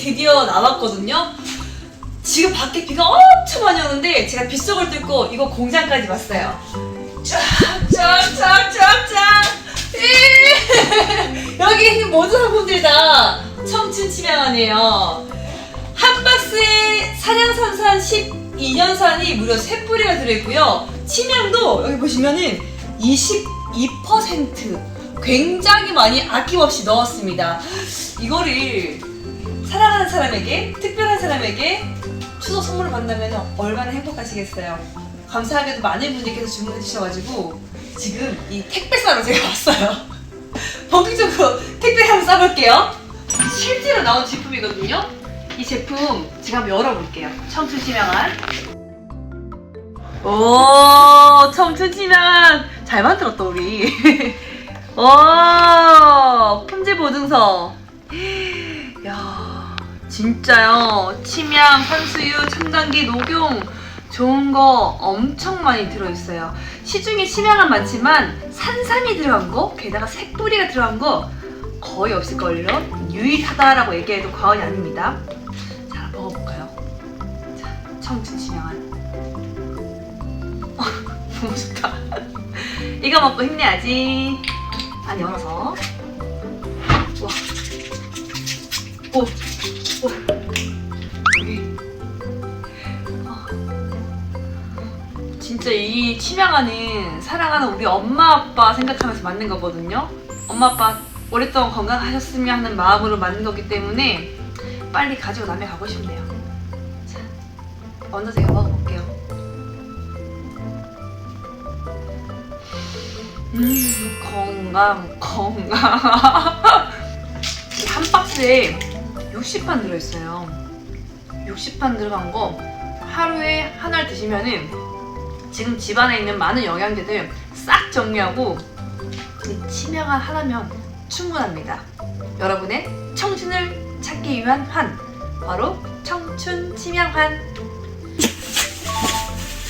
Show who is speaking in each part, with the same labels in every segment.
Speaker 1: 드디어 나왔거든요. 지금 밖에 비가 엄청 많이 오는데 제가 빗속을 뚫고 이거 공장까지 왔어요. 쫙쫙쫙쫙쫙 예. 여기 있는 모든 상품들이 다 청춘 치명하네요. 한 박스에 사냥산산 12년산이 무려 3뿌리가 들어있고요. 치명도 여기 보시면은 22% 굉장히 많이 아낌없이 넣었습니다. 이거를 사랑하는 사람에게, 특별한 사람에게 추석 선물을 받는다면 얼마나 행복하시겠어요. 감사하게도 많은 분들께서 주문해 주셔가지고 지금 이 택배 싸러 제가 왔어요. 본격적으로 택배 한번 싸볼게요. 실제로 나온 제품이거든요. 이 제품 제가 한번 열어볼게요. 청춘 치명한. 오, 청춘 치명한. 잘 만들었다, 우리. 오, 품질 보증서. 야, 진짜요. 침향, 산수유, 첨단기, 녹용. 좋은 거 엄청 많이 들어있어요. 시중에 침향은 많지만 산삼이 들어간 거, 게다가 색뿌리가 들어간 거 거의 없을걸요? 유일하다라고 얘기해도 과언이 아닙니다. 자, 먹어볼까요? 자, 청춘 치명한. 어, 너무 좋다. 이거 먹고 힘내야지. 안 열어서. 와. 오. 오. 치명하는 사랑하는 우리 엄마 아빠 생각하면서 만든 거거든요. 엄마 아빠 오랫동안 건강하셨으면 하는 마음으로 만든 거기 때문에 빨리 가지고 남해 가고 싶네요. 자, 먼저 제가 먹어볼게요. 음, 건강, 건강. 이한 박스에 60판 들어있어요. 60판 들어간 거 하루에 하나를 드시면은 지금 집안에 있는 많은 영양제들 싹 정리하고 이 치명한 하나면 충분합니다. 여러분의 청춘을 찾기 위한 환 바로 청춘 치명환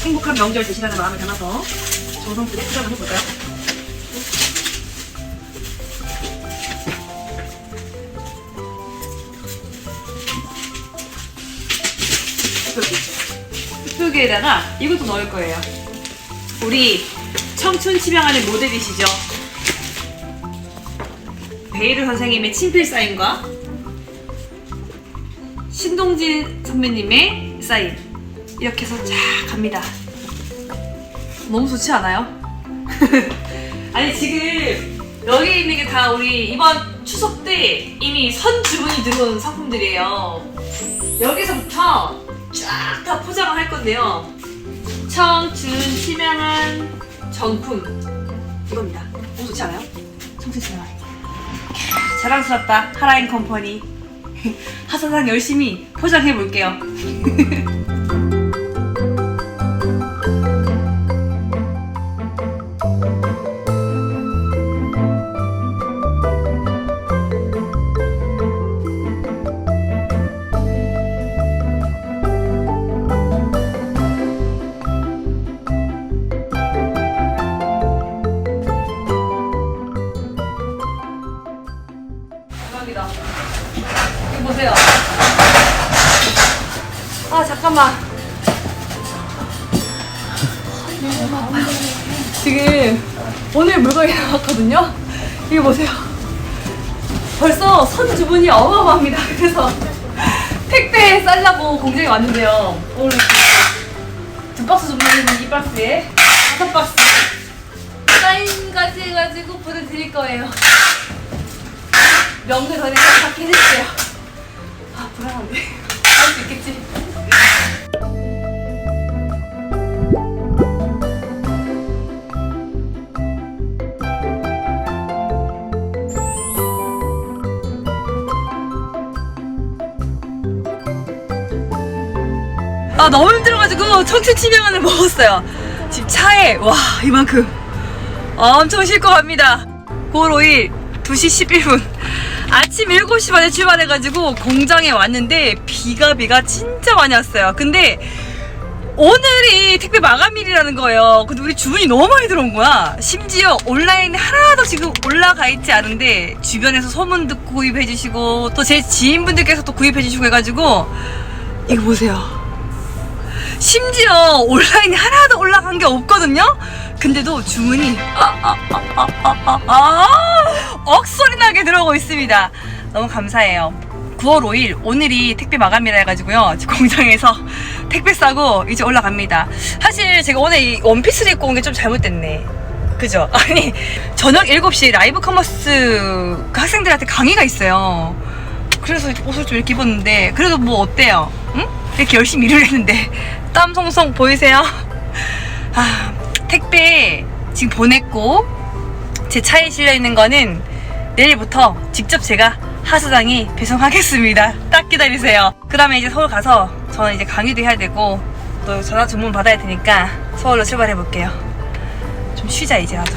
Speaker 1: 행복한 명절 되시라는 마음을 담아서 조성들에 포장을 해볼까요? 흑표기에다가 이것도 넣을 거예요. 우리 청춘 치명하는 모델이시죠? 베이르 선생님의 친필 사인과 신동진 선배님의 사인 이렇게 해서 쫙 갑니다. 너무 좋지 않아요? 아니 지금 여기 있는 게 다 우리 이번 추석 때 이미 선 주문이 들어온 상품들이에요. 여기서부터 쫙 다 포장을 할 건데요. 청춘 치명한 정품 이겁니다. 너무 좋지 않아요? 캬, 자랑스럽다 하라인 컴퍼니. 하사상 열심히 포장해 볼게요. 잠깐만. 지금 오늘 물건이 나왔거든요. 이거 보세요. 벌써 선 주문이 어마어마합니다. 그래서 택배 싸려고 공장에 왔는데요. 오늘 두 박스 주문했는 이 박스에 다섯 박스 사인까지 해가지고 보내드릴 거예요. 명절 전에 꼭 받긴 했어요. 아 불안한데 할 수 있겠지? 아 너무 힘들어가지고 청춘 치명한을 먹었어요. 지금 차에 와 이만큼 엄청 싣고 갑니다. 9월 5일 2시 11분 아침 7시 반에 출발해가지고 공장에 왔는데 비가 비가 진짜 많이 왔어요. 근데 오늘이 택배 마감일이라는 거예요. 근데 우리 주문이 너무 많이 들어온 거야. 심지어 온라인에 하나도 지금 올라가 있지 않은데 주변에서 소문 듣고 구입해 주시고 또 제 지인분들께서 또 구입해 주시고 해가지고 이거 보세요. 심지어 온라인에 하나도 올라간 게 없거든요. 근데도 주문이 아, 아, 아, 아, 아, 아, 아, 억소리 나게 들어오고 있습니다. 너무 감사해요. 9월 5일 오늘이 택배 마감이라 해가지고요 공장에서 택배 싸고 이제 올라갑니다 사실 제가 오늘 이 원피스를 입고 온 게 좀 잘못됐네 그죠? 아니 저녁 7시에 라이브 커머스 그 학생들한테 강의가 있어요 그래서 옷을 좀 이렇게 입었는데 그래도 뭐 어때요? 응? 이렇게 열심히 일을 했는데 땀 송송 보이세요? 아 택배 지금 보냈고 제 차에 실려 있는 거는 내일부터 직접 제가 하수장이 배송하겠습니다. 딱 기다리세요. 그 다음에 이제 서울 가서 저는 이제 강의도 해야 되고 또 전화 주문 받아야 되니까 서울로 출발해 볼게요. 좀 쉬자 이제 나도.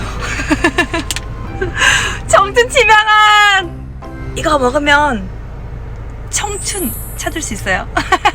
Speaker 1: 청춘 치명한 이거 먹으면 청춘 찾을 수 있어요.